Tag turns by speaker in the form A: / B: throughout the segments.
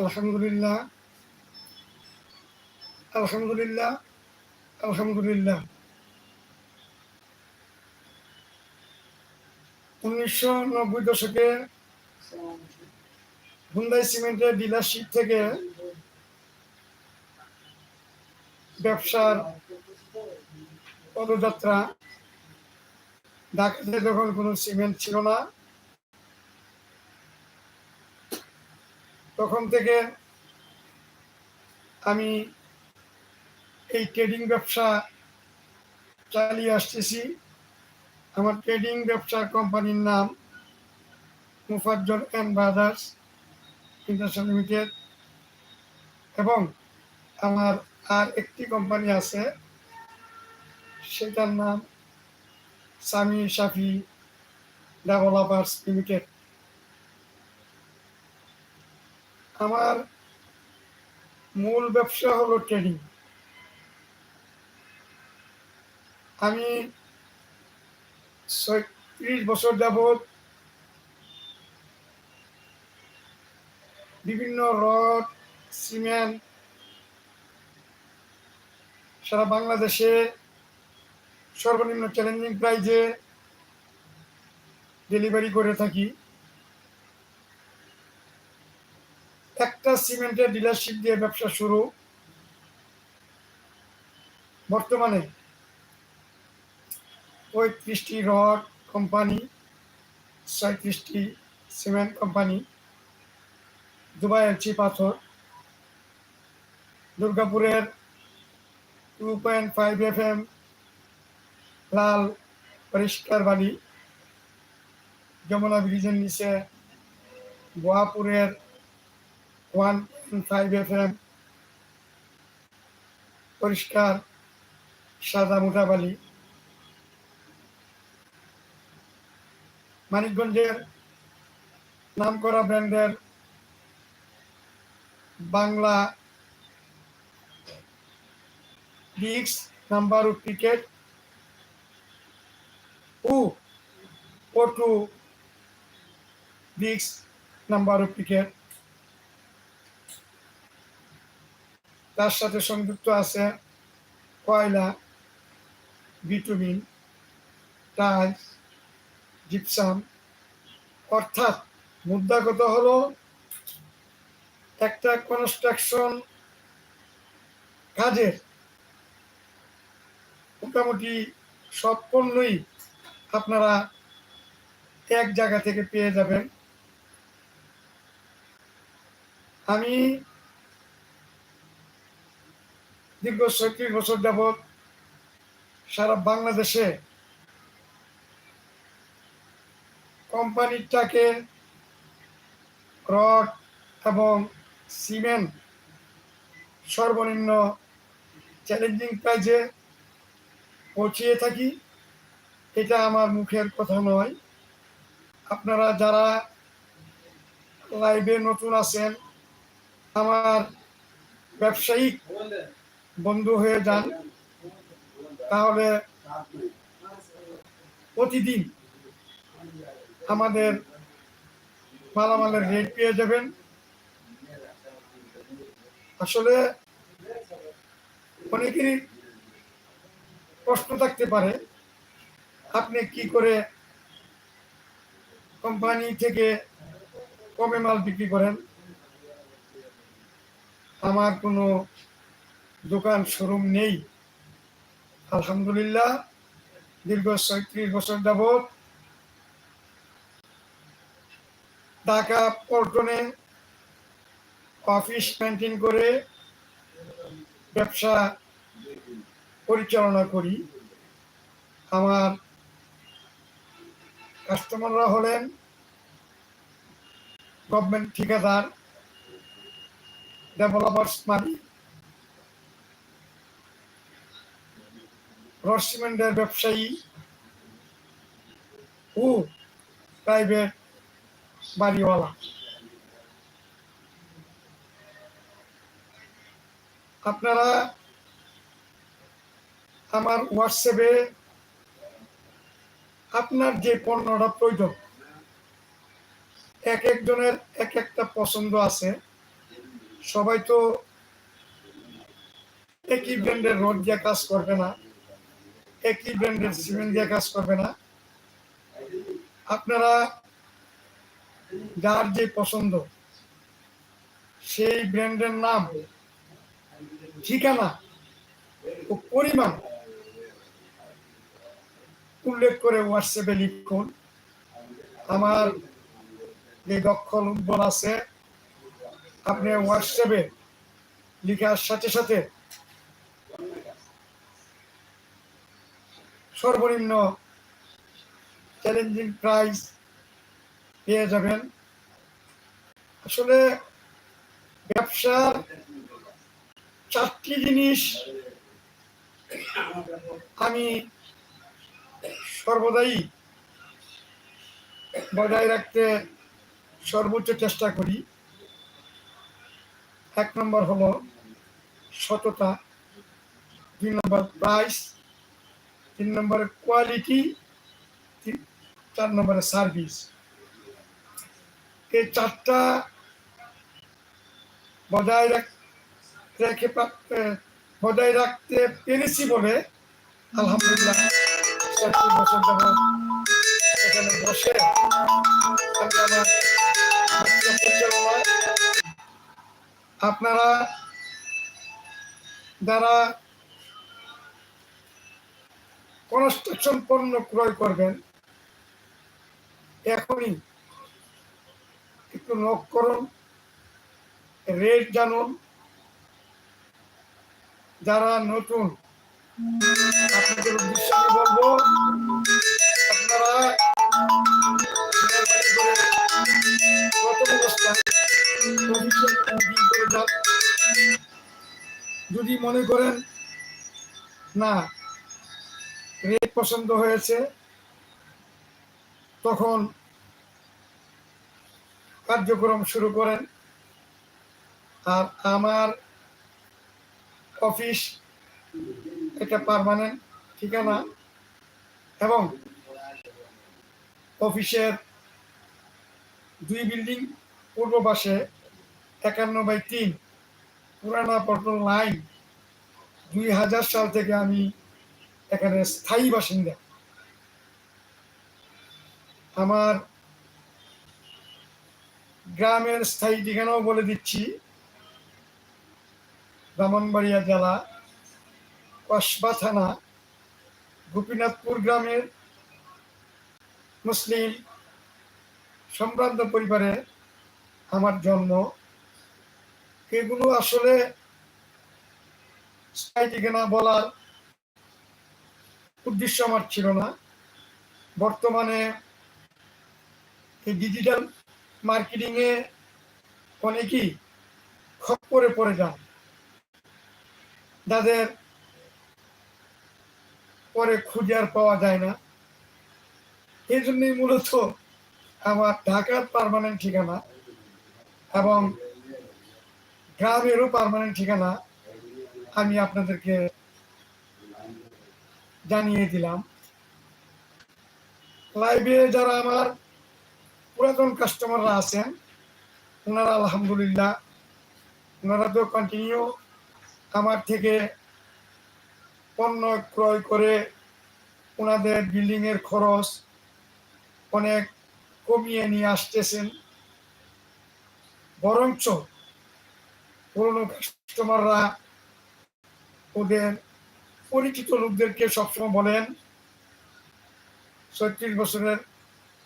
A: আলহামদুলিল্লাহ। আলহামদুলিল্লাহ। আলহামদুলিল্লাহ। উনিশশো নব্বই দশকে হুন্দাই সিমেন্টের ডিলারশিপ থেকে ব্যবসার পদযাত্রা, ঢাকাতে যখন কোনো সিমেন্ট ছিল না তখন থেকে আমি এই ট্রেডিং ব্যবসা চালিয়ে আসতেছি। আমার ট্রেডিং ব্যবসা কোম্পানির নাম Mufazzal and brothers international limited এবং আমার আর একটি কোম্পানি আছে, সেটার নাম সামি শাফি ডেভেলপার্স লিমিটেড। আমার মূল ব্যবসা হলো ট্রেডিং আমি ছয়ত্রিশ বছর যাবৎ বিভিন্ন রড, সিমেন্ট সারা বাংলাদেশে সর্বনিম্ন চ্যালেঞ্জিং প্রাইজে ডেলিভারি করে থাকি। একটা সিমেন্টের ডিলারশিপ দিয়ে ব্যবসা শুরু। বর্তমানে পঁয়ত্রিশটি রড কোম্পানি ছয়ত্রিশটি সিমেন্ট কোম্পানি, দুবাই এলচি পাথর, দুর্গাপুরের two point five F M লাল পরিষ্কার বালি যমুনা ব্রিজের নিচে, গোয়াপুরের ওয়ান ফাইভ এফ এম পরিষ্কার, সাদা মোটা বালি মানিকগঞ্জের নামকরা ব্র্যান্ডের বাংলা ডিক্স নাম্বার ও ক্রিকেট ও ওটু ডিক্স নাম্বার ও ক্রিকেট তার সাথে সংযুক্ত আছে কয়লা ভিটামিন টাইলস, জিপসাম। অর্থাৎ মুদ্রাগত হলো একটা কনস্ট্রাকশন কাজের মোটামুটি সব পণ্যই আপনারা এক জায়গা থেকে পেয়ে যাবেন। আমি দীর্ঘ ছয়ত্রিশ বছর যাবৎ সারা বাংলাদেশে কোম্পানিটাকে রড এবং সিমেন্ট সর্বনিম্ন চ্যালেঞ্জিং প্রাইজে পৌঁছিয়ে থাকি, এটা আমার মুখের কথা নয়। আপনারা যারা লাইভে নতুন আছেন, আমার ব্যবসায়িক বন্ধু হয়ে যান, তাহলে প্রতিদিন আমাদের মালামালের রেট পেয়ে যাবেন। আসলে অনেকেরই প্রশ্ন থাকতে পারে, আপনি কি করে কোম্পানি থেকে কমে মাল বিক্রি করেন? আমার কোনো দোকান শোরুম নেই। আলহামদুলিল্লাহ, দীর্ঘ ছয়ত্রিশ বছর যাবৎ ঢাকা পল্টনে অফিস মেনটেন করে ব্যবসা পরিচালনা করি। আমার কাস্টমাররা হলেন গভর্নমেন্ট ঠিকাদার ডেভেলপার্স মালিক। রড সিমেন্টের ব্যবসায়ী। ও, প্রাইভেট বাড়িওয়ালা। আপনারা আমার হোয়াটসঅ্যাপে আপনার যে পণ্যটা প্রয়োজন, এক একজনের এক একটা পছন্দ আছে, সবাই তো একই ব্র্যান্ডের রোড দিয়ে কাজ করবে না। একই ব্র্যান্ডের সিমেন্ট দিয়ে কাজ করবে না। আপনারা যার যে পছন্দ, সেই ব্র্যান্ডের নাম, ঠিকানা ও পরিমাণ উল্লেখ করে হোয়াটসঅ্যাপে লিখুন। আমার যে দক্ষ লোকবল আছে, আপনি হোয়াটসঅ্যাপে লিখার সাথে সাথে সর্বনিম্ন চ্যালেঞ্জিং প্রাইস পেয়ে যাবেন। আসলে ব্যবসার চারটি জিনিস আমি সর্বদাই বজায় রাখতে সর্বোচ্চ চেষ্টা করি। এক নম্বর হলো সততা, দুই নম্বর প্রাইস তিন নম্বরে কোয়ালিটি চার নম্বরে সার্ভিস এই চারটা বজায় রাখ- বজায় রাখতে পেরেছি বলে আলহামদুলিল্লাহ বছর বসে আপনারা যারা কনস্ট্রাকশন পণ্য ক্রয় করবেন। এখনই একটু নক করুন রেট জানুন। যারা নতুন, আপনাদের উদ্দেশ্যে বলব, আপনারা যদি মনে করেন, না পছন্দ হয়েছে, তখন কার্যক্রম শুরু করেন। আর আমার অফিস এটা পারমানেন্ট ঠিকানা এবং অফিসের দুই বিল্ডিং পূর্ব পাশে একান্ন বাই তিন, পুরানা পটল লাইন। দুই হাজার সাল থেকে আমি এখানে স্থায়ী বাসিন্দা। আমার গ্রামের স্থায়ী ঠিকানাও বলে দিচ্ছি। ব্রাহ্মণবাড়িয়া জেলা, কসবা থানা, গোপীনাথপুর গ্রামের মুসলিম সম্ভ্রান্ত পরিবারে আমার জন্ম। এগুলো আসলে স্থায়ী ঠিকানা বলার উদ্দেশ্য আমার ছিল না। বর্তমানে ডিজিটাল মার্কেটিংয়ে অনেকেই খপ্পরে পড়ে যান। যাদের পরে খুঁজে আর পাওয়া যায় না। এই জন্যই মূলত আমার ঢাকার পারমানেন্ট ঠিকানা এবং গ্রামেরও পারমানেন্ট ঠিকানা আমি আপনাদেরকে জানিয়ে দিলাম। লাইভে যারা আমার পুরাতন কাস্টমাররা আছেন, ওনারা আলহামদুলিল্লাহ ওনারা তো কন্টিনিউ আমার থেকে পণ্য ক্রয় করে ওনাদের বিল্ডিংয়ের খরচ অনেক কমিয়ে নিয়ে আসতেছেন। বরঞ্চ পুরনো কাস্টমাররা ওদের পরিচিত লোকদেরকে সবসময় বলেন ছত্রিশ বছরের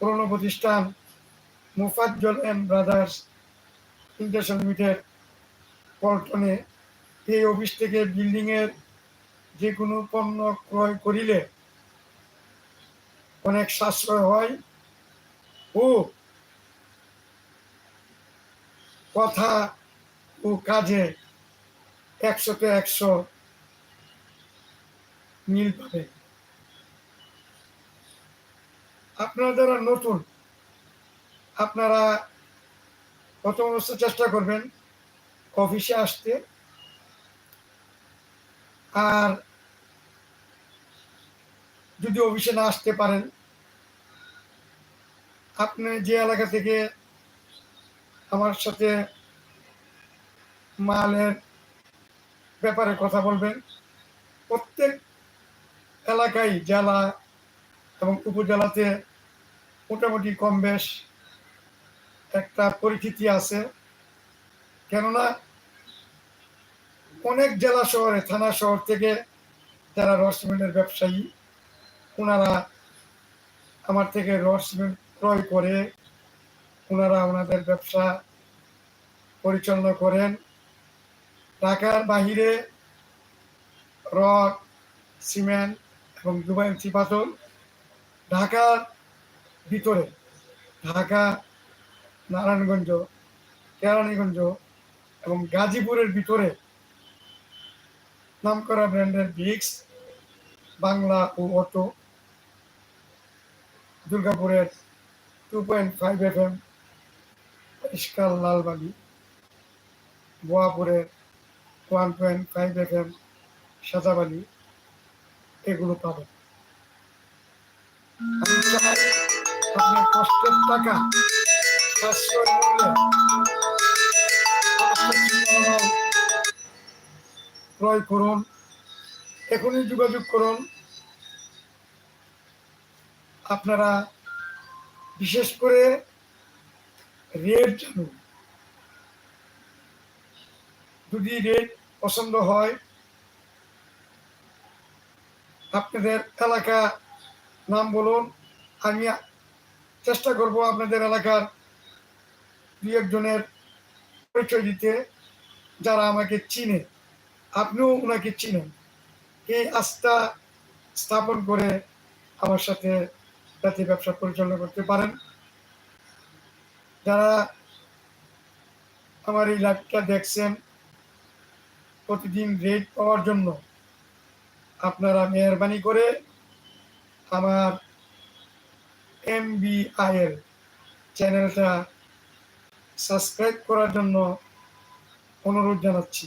A: পুরনো প্রতিষ্ঠান Mufazzal and brothers international limited পল্টনে এই অফিস থেকে বিল্ডিংয়ের যে কোনো পণ্য ক্রয় করিলে অনেক সাশ্রয় হয় ও কথা ও কাজে একশোতে একশো মিল পাবে আপনারা যারা নতুন, আপনারা প্রথম অবস্থা চেষ্টা করবেন অফিসে আসতে। আর যদি অফিসে না আসতে পারেন, আপনি যে এলাকা থেকে আমার সাথে মালের ব্যাপারে কথা বলবেন, প্রত্যেক এলাকায় জেলা এবং উপজেলাতে মোটামুটি কম বেশ একটা পরিচিতি আছে। কেননা অনেক জেলা শহরে, থানা শহর থেকে যারা সিমেন্টের ব্যবসায়ী, ওনারা আমার থেকে রড সিমেন্ট ক্রয় করে, ওনারা ওনাদের ব্যবসা পরিচালনা করেন। ঢাকার বাহিরে রড, সিমেন্ট এবং দুবাই চিপাতল ঢাকার ভিতরে, ঢাকা, নারায়ণগঞ্জ, কেরানীগঞ্জ এবং গাজীপুরের ভিতরে নামকরা ব্র্যান্ডের ভিক্স, বাংলা ও অটো দুর্গাপুরের two point five F M পরিষ্কার লালবালি বোয়াপুরের one point five F M সাদাবালি এগুলো চাই আপনার কষ্টের টাকা ক্রয় করুন, এখনই যোগাযোগ করুন। আপনারা বিশেষ করে রেট জানুন। যদি রেট পছন্দ হয় আপনাদের এলাকা নাম বলুন। আমি চেষ্টা করব আপনাদের এলাকার দু একজনের পরিচয় দিতে, যারা আমাকে চিনে। আপনিও ওনাকে চিনেন। এই আস্থা স্থাপন করে আমার সাথে যাতে ব্যবসা পরিচালনা করতে পারেন। যারা আমার এই লাইভটা দেখছেন, প্রতিদিন রেট পাওয়ার জন্য আপনারা মেহরবানি করে আমার এম এর চ্যানেলটা সাবস্ক্রাইব করার জন্য অনুরোধ জানাচ্ছি।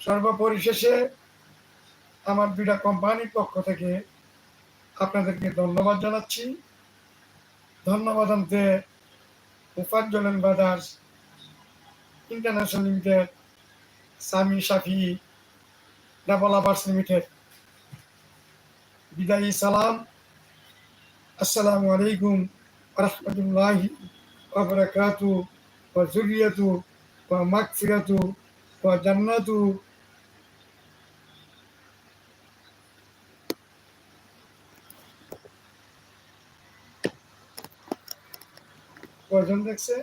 A: সর্বপরিশেষে আমার দুইটা কোম্পানির পক্ষ থেকে আপনাদেরকে ধন্যবাদ জানাচ্ছি। ধন্যবাদ আনতে মুফাজ্জলেন brothers international limited, Sami Shafi developers limited বিদায়ী সালাম আসসালামু আলাইকুম রহমতুল্লাহি ওবরাকাতু ওয়া যুরিয়াতু ওয়া মাগফিরাতু ওয়া জান্নাতু কয়জন দেখছে